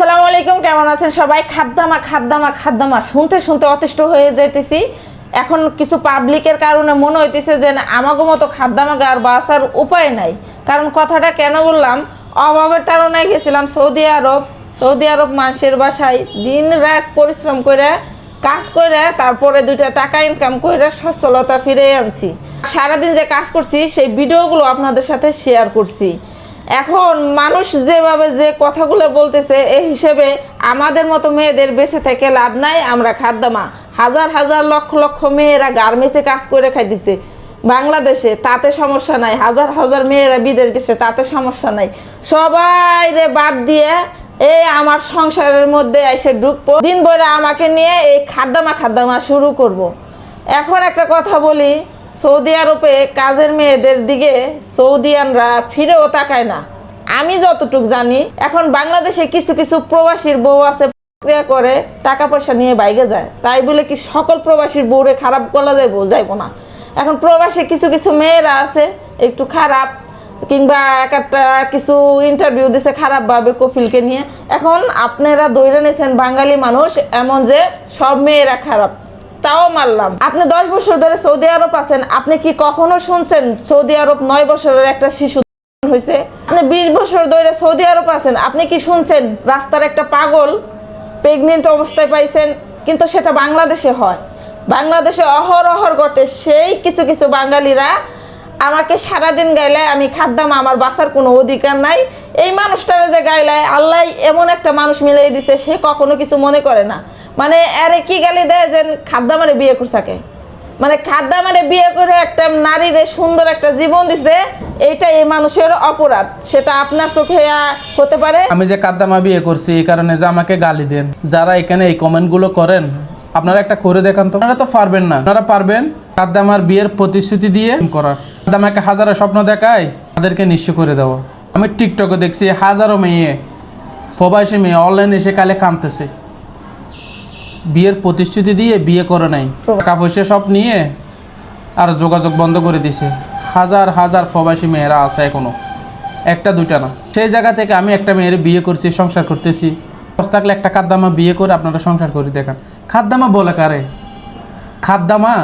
আসসালামু আলাইকুম, কেমন আছেন সবাই? খাদ্দামা খাদ্দামা খাদ্দামা। শুনতে শুনতে অতিষ্ঠ হয়ে যাইতেছি। এখন কিছু পাবলিকের কারণে মনে হইতেছে যে আমাগো মতো খাদ্দামা আর বাসার উপায় নাই। কারণ কথাটা কেন বললাম? অভাবের তাড়নায় গেছিলাম সৌদি আরব। সৌদি আরব মানুষের বাসায় দিন রাত পরিশ্রম করে, কাজ করে, তারপরে দুইটা টাকা ইনকাম করে সচ্ছলতা ফিরে আনছি। সারাদিন যে কাজ করছি, সেই ভিডিওগুলো আপনাদের সাথে শেয়ার করছি। এখন মানুষ যেভাবে যে কথাগুলো বলতেছে এই হিসেবে আমাদের মতো মেয়েদের বেঁচে থেকে লাভ নাই, আমরা খাদ্যামা। হাজার হাজার লক্ষ লক্ষ মেয়েরা গার্মেন্টসে কাজ করে খাইতেছে বাংলাদেশে তাতে সমস্যা নাই, হাজার হাজার মেয়েরা বিদেশ গেছে, তাতে সমস্যা নাই। সবাই রে বাদ দিয়ে এই আমার সংসারের মধ্যে এসে ঢুকবো, দিন ভরে আমাকে নিয়ে এই খাদ্যামা খাদ্যামা শুরু করব। এখন একটা কথা বলি সৌদি আরবে কাজের মেয়েদের দিকে সৌদিয়ানরা ফিরেও তাকায় না। আমি যতটুক জানি, এখন বাংলাদেশে কিছু কিছু প্রবাসীর বউ আছে প্রক্রিয়া করে টাকা পয়সা নিয়ে বাইকে যায়। তাই বলে কি সকল প্রবাসীর বউরে খারাপ বলা যাইব? যাইব না। এখন প্রবাসী কিছু কিছু মেয়েরা আছে, একটু খারাপ, কিংবা এক একটা কিছু ইন্টারভিউ দিছে খারাপভাবে কপিলকে নিয়ে। এখন আপনারা দৈরে নিয়েছেন বাঙালি মানুষ, এমন যে সব মেয়েরা খারাপ। তাও মারলাম। আপনি দশ বছর ধরে সৌদি আরব আছেন, আপনি কি কখনো শুনছেন সৌদি আরব নয় বছরের একটা শিশু হয়েছে আপনি বিশ বছর ধরে সৌদি আরব আছেন, আপনি কি শুনছেন রাস্তার একটা পাগল প্রেগনেন্ট অবস্থায় পাইছেন, কিন্তু সেটা বাংলাদেশে হয়? বাংলাদেশে অহর অহর ঘটে, সেই কিছু কিছু বাঙালিরা আমাকে সারাদিন গাইলে আমি খাদ্যাম আমার বাসার কোনো অধিকার নাই। এই মানুষটারে যে গাইলায় আল্লাহ এমন একটা মানুষ মিলিয়ে দিছে, সে কখনো কিছু মনে করে না। মানে আরে কি গালি দেয় যে খাদ্দামারে বিয়ে করছাকে মানে খাদ্দামারে বিয়ে করে একটা নারীরে সুন্দর একটা জীবন দিছে এইটা এই মানুষের অপরাধ। সেটা আপনার চোখে হতে পারে। আমি যে কাদ্দামা বিয়ে করছি, এই কারণে যে আমাকে গালি দেন, যারা এখানে এই কমেন্টগুলো করেন আপনারা একটা করে দেখান তো। আপনারা তো পারবেন না। আপনারা পারবেন কাদ্দামার বিয়ের প্রতিশ্রুতি দিয়ে করার। কাদ্দামাকে হাজারো স্বপ্ন দেখায়, তাদেরকে নিঃস্ব করে দেওয়া। আমি টিকটকে দেখছি হাজারো মেয়ে প্রবাসী মেয়ে অনলাইনে এসে কালে কাঁদতেছে। বিয়ের প্রতিশ্রুতি দিয়ে বিয়ে করে নাই। টাকা পয়সা সব নিয়ে আর যোগাযোগ বন্ধ করে দিছে। হাজার হাজার প্রবাসী মেয়েরা আছে এখনও। একটা, দুইটা না। সেই জায়গা থেকে আমি একটা মেয়ের বিয়ে করছি, সংসার করতেছি। থাকলে একটা খাদ্দামা বিয়ে করে আপনারা সংসার করে দেখান। খাদ্দামা বলে কারে? খাদ্দামা?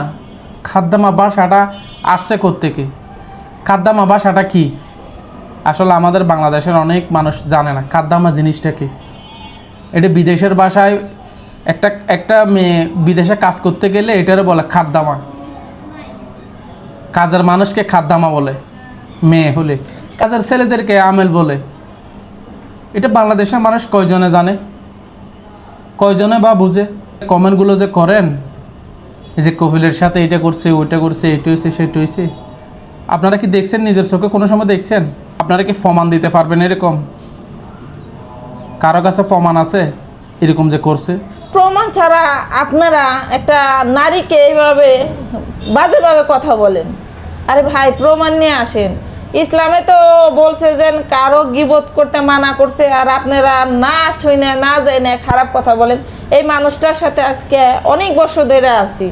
খাদ্দামা বাসাটা আসছে কোত্থেকে? খাদ্দামা বাসাটা কি? আসলে আমাদের বাংলাদেশের অনেক মানুষ জানে না খাদ্দামা জিনিসটা কি। এটা বিদেশের বাসায় একটা একটা মেয়ে বিদেশে কাজ করতে গেলে এটারে বলে খাদ্দামা। কাজের মানুষকে খাদ্দামা বলে, মেয়ে হলে। কাজের ছেলেদেরকে আমেল বলে। এটা বাংলাদেশের মানুষ কয়জনে জানে? কয়জনে বা বুঝে? কমেন্টগুলো যে করেন যে কপিলের সাথে এটা করছে, ওইটা করছে, এটা হয়েছে সেটা হয়েছে আপনারা কি দেখছেন নিজের চোখে? কোনো সময় দেখছেন? আপনারা কি প্রমাণ দিতে পারবেন এরকম? কারও কাছে প্রমাণ আছে এরকম যে করছে? প্রমাণ ছাড়া আপনারা একটা নারীকে এইভাবে বাজেভাবে কথা বলেন। আরে ভাই, প্রমাণ নিয়ে আসেন। ইসলামে তো বলছে যে কারও গিবত করতে মানা করছে আর আপনারা না শুই না না যাই না খারাপ কথা বলেন। এই মানুষটার সাথে আজকে অনেক বছর ধরে আছি।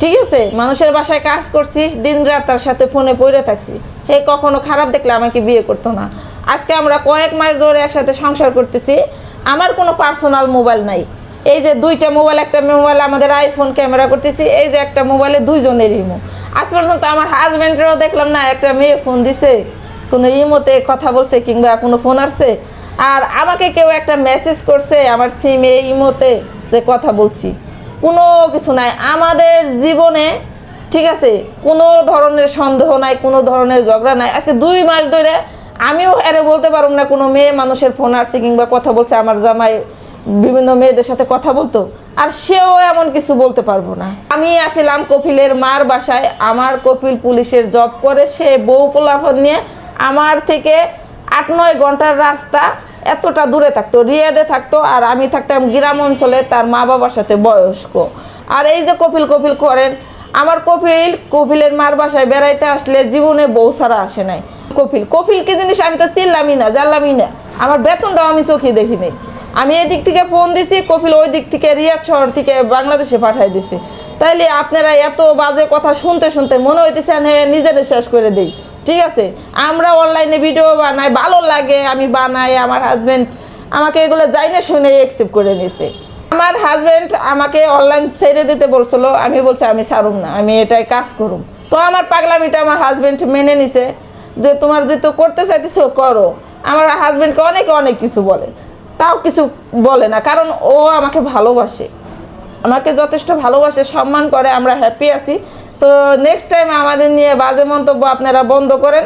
ঠিক আছে? মানুষের বাসায় কাজ করছিস দিন রাত তার সাথে ফোনে পড়ে থাকছি হে, কখনো খারাপ দেখলে আমাকে বিয়ে করতো না। আজকে আমরা কয়েক মাস ধরে একসাথে সংসার করতেছি। আমার কোনো পার্সোনাল মোবাইল নাই। এই যে দুইটা মোবাইল, একটা মোবাইল আমাদের আইফোন ক্যামেরা করতেছি, এই যে একটা মোবাইলে দুইজনের ইমো আজ পর্যন্ত আমার হাজব্যান্ডেরও দেখলাম না, একটা মেয়ে ফোন দিছে, কোনো ইমোতে কথা বলছে কিংবা কোনো ফোন আসছে, আর আমাকে কেউ একটা মেসেজ করছে আমার সিমে ইমোতে যে কথা বলছি। কোনো কিছু নাই। আমাদের জীবনে, ঠিক আছে, কোনো ধরনের সন্দেহ নাই, কোনো ধরনের ঝগড়া নাই। আজকে দুই মাস ধরে আমিও এরে বলতে পারব না কোনো মেয়ে মানুষের ফোন আসছে কিংবা কথা বলছে আমার জামাই বিভিন্ন মেয়েদের সাথে কথা বলতো, আর সেও এমন কিছু বলতে পারব না। আমি আছিলাম কপিলের মার বাসায়, আমার কপিল পুলিশের জব করে, সে বউ পোলাফন নিয়ে আমার থেকে আট নয় ঘণ্টার রাস্তা এতটা দূরে থাকতো, রিয়াদে থাকতো, আর আমি থাকতাম গ্রাম অঞ্চলে তার মা বাবার সাথে বয়স্ক। আর এই যে কপিল কপিল করেন, আমার কপিল কপিলের মার বাসায় বেড়াইতে আসলে জীবনে বউ ছাড়া আসে নাই। কপিল কপিল কি জিনিস আমি তো চিনলামই না, জানলামই না। আমার বেতনটাও আমি চোখে দেখিনি আমি এই দিক থেকে ফোন দিছি, কপিল ওই দিক থেকে, রিয়াদ শহর থেকে বাংলাদেশে পাঠাই দিছি। তাইলে আপনারা এত বাজে কথা শুনতে শুনতে মনে হইতেছে হ্যাঁ নিজেদের শেষ করে দেই। ঠিক আছে? আমরা অনলাইনে ভিডিও বানাই, ভালো লাগে, আমি বানাই, আমার হাজবেন্ড আমাকে এগুলো যাই না শুনে অ্যাকসেপ্ট করে নিছে। আমার হাজব্যান্ড আমাকে অনলাইন ছেড়ে দিতে বলছিল, আমি বলছি, আমি ছাড়ুম না, আমি এটাই কাজ করুম। তো আমার পাগলামিটা আমার হাজব্যান্ড মেনে নিছে, যে তোমার যেহেতু করতে চাইতেছো, করো। আমার হাজব্যান্ডকে অনেকে অনেক কিছু বলে। তাও কিছু বলে না, কারণ ও আমাকে ভালোবাসে। আমাকে যথেষ্ট ভালোবাসে, সম্মান করে, আমরা হ্যাপি আছি। তো নেক্সট টাইম আমাদের নিয়ে বাজে মন্তব্য আপনারা বন্ধ করেন।